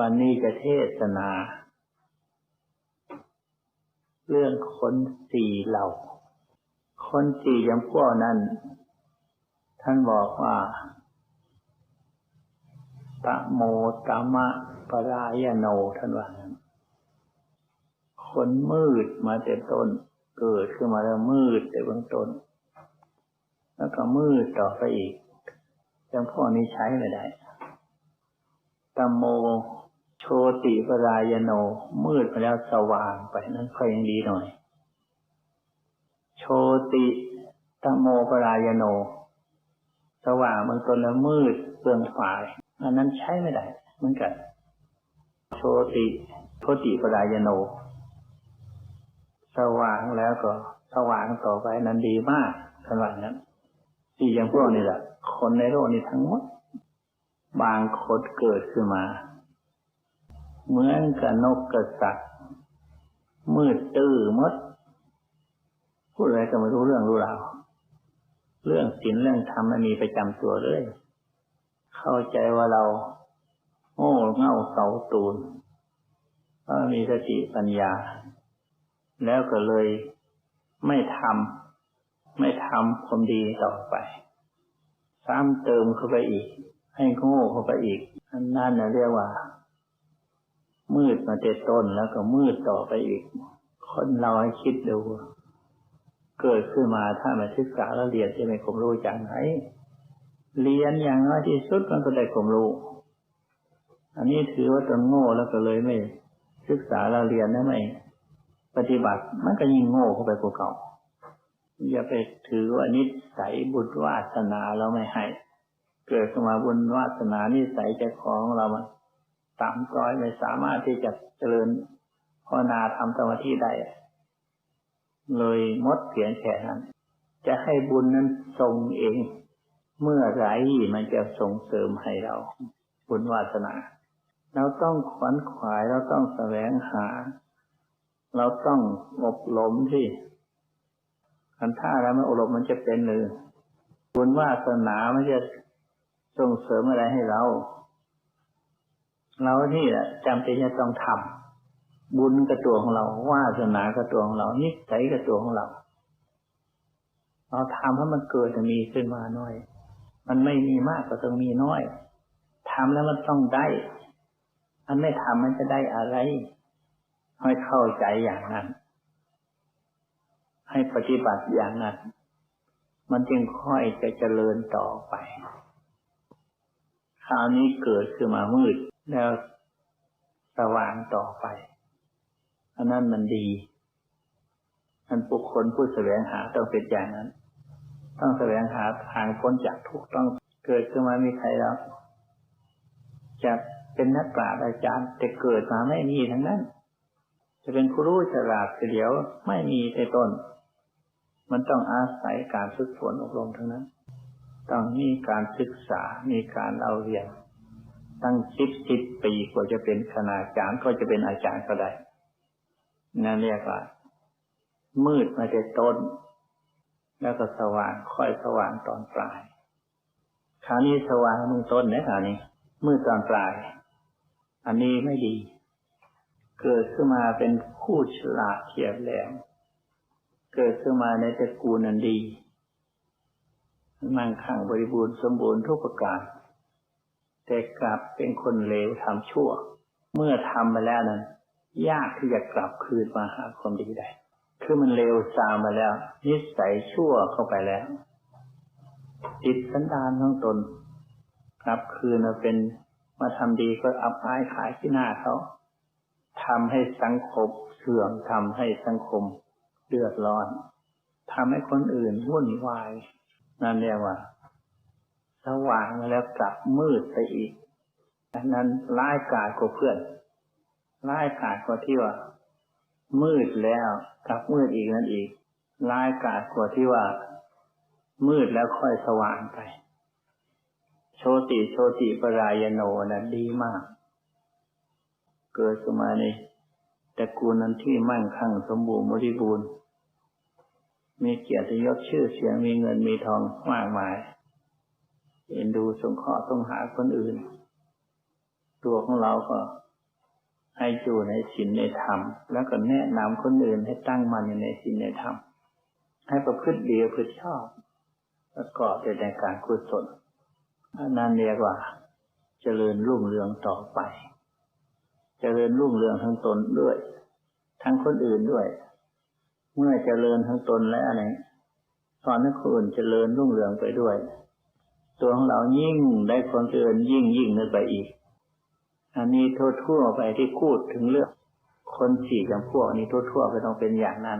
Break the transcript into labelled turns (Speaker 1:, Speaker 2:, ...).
Speaker 1: วันนี้จะเทศนา เรื่องคนสี่เหล่า คนสี่จำพวกนั้น ท่านบอกว่าตะโมตะมะปรายโนท่านว่าคนมืดมาแต่ต้น เกิดขึ้นมาแล้วมืดแต่เบื้องต้น แล้วก็มืดต่อไปอีกจำพวกนี้ใช้ไม่ได้ตะโม โชติปรายโน มืดไปแล้วสว่างไปนั้นค่อยยังดีหน่อย โชติตโมปรายโน สว่างบางตนแล้วมืดเปลืองฝ่ายอันนั้นใช้ไม่ได้เหมือนกัน โชติโชติปรายโน สว่างแล้วก็ สว่างต่อไปนั้นดีมากขนาดนั้นที่อย่างพวกนี้แหละคนในโลกนี้ทั้งหมด บางคนเกิดขึ้นมา เหมือนกับนกกระสักมืดตื้อมด พูดอะไรก็ไม่รู้เรื่องรู้ราวเรื่องศีลเรื่องธรรมไม่มีประจำตัวเลย เข้าใจว่าเราโง่เง่าเสาตูนก็มีสติปัญญา แล้วก็เลยไม่ทำไม่ทำความดีต่อไปซ้ำเติมเข้าไปอีก ให้โง่เข้าไปอีกอันนั่นนะเรียกว่า มืดมาเตต้นแล้วก็มืดต่อไปอีก คนเราให้คิดดู เกิดขึ้นมาถ้ามาศึกษาแล้วเรียนจะไม่คมรู้จังไหน เรียนอย่างน้อยที่สุดมันก็ได้ความรู้ อันนี้ถือว่าตนโง่แล้วก็เลยไม่ ศึกษาเราเรียนได้ไหมปฏิบัติมันก็ยิ่งโง่เข้าไปกว่าเก่า อย่าไปถือว่านิสัยบุญวาสนาเราไม่ให้ เกิดขึ้นมาบุญวาสนานิสัยใจของเรามัน ต่ำก้อยไม่สามารถที่จะเจริญภาวนาทำสมาธิได้เลยมดเพียงแค่นั้น จะให้บุญนั้นส่งเอง เมื่อไรมันจะส่งเสริมให้เรา บุญวาสนา เราต้องขวนขวายเราต้องแสวงหา เราต้องอบรมที่คันท่าแล้วไม่อบรมมันจะเป็นหรือบุญวาสนามันจะส่งเสริมอะไรให้เรา เราที่จำเป็นจะต้องทำบุญกับตัวของเราวาสนากับตัวของเรา นิสัยกับตัวของเรา เราทำให้มันเกิดจะมีขึ้นมาน้อย มันไม่มีมากก็ต้องมีน้อยทำแล้วมันต้องได้มันไม่ทำมันจะได้อะไร ให้เข้าใจอย่างนั้น ให้ปฏิบัติอย่างนั้น มันจึงค่อยจะเจริญต่อไป คราวนี้เกิดขึ้นมามืด แล้วสว่างต่อไป อันนั้นมันดีอันบุคคลผู้แสวงหาต้องเป็นอย่างนั้น ต้องแสวงหาทางพ้นจากทุกข์ต้องเกิดขึ้นมามีใครแล้วจะเป็นนักปราชญ์อาจารย์ แต่เกิดมาไม่มีทั้งนั้น จะเป็นครูฉลาดเดียวไม่มีในต้น มันต้องอาศัยการฝึกฝนอบรมทั้งนั้น ต้องมีการศึกษา มีการเอาเรียน ตั้งสิบสิบปีกว่าจะเป็นคณาจารย์ก็จะเป็นอาจารย์ก็ได้ นั่นเรียกว่า มืดมาแต่ต้น แล้วก็สว่างค่อยสว่างตอนปลายคราวนี้สว่างมือต้นนะคราวนี้ มืดตอนปลาย อันนี้ไม่ดี เกิดขึ้นมาเป็นผู้ฉลาดเฉียบแหลม เกิดขึ้นมาในตระกูลนันดี มั่งคั่งบริบูรณ์สมบูรณ์ทุกประการ แต่กลับเป็นคนเลวทำชั่ว เมื่อทำมาแล้วนั้น ยากที่จะกลับคืนมาหาความดีได้คือมันเลวซามมาแล้ว นิสัยชั่วเข้าไปแล้วจิตสันดานของตนกลับคืนมาเป็นมาทำดีก็อับอายขายที่หน้าเขาทำให้สังคมเสื่อมทำให้สังคมเดือดร้อนทำให้คนอื่นวุ่นวาย นั่นเรียกว่า สว่างแล้วกลับมืดไปอีกดังนั้นร้ายกาจกว่าเพื่อนร้ายกาจกว่าที่ว่า มืดแล้วกลับมืดอีกนั่นอีกร้ายกาจกว่าที่ว่า มืดแล้วค่อยสว่างไป โชติโชติปรายโนนะดีมาก เกิดสมาในแต่กูนั้นที่มั่งคั่งสมบูรณ์บริบูรณ์ มีเกียรติยศชื่อเสียงมีเงินมีทองมากมายเอ็นดูสงเคราะห์สงหาคนอื่น ตัวของเราก็ให้อยู่ในศีลในธรรม แล้วก็แนะนำคนอื่นให้ตั้งมันอยู่ในศีลในธรรม ให้ประพฤติดีประพฤติชอบ ประกอบในการกุศลนนั้นเรียกว่าเจริญรุ่งเรืองต่อไป เจริญรุ่งเรืองทั้งตนด้วย ทั้งคนอื่นด้วย เมื่อเจริญทั้งตนและอะไรสอนให้คนอื่นเจริญรุ่งเรืองไปด้วย ตัวของเรายิ่งได้ความเจริญยิ่งยิ่งขึ้นไปอีก อันนี้ทั่วๆไปที่พูดถึงเรื่องคนสี่จำพวกนี้ทั่วๆไปต้องเป็นอย่างนั้น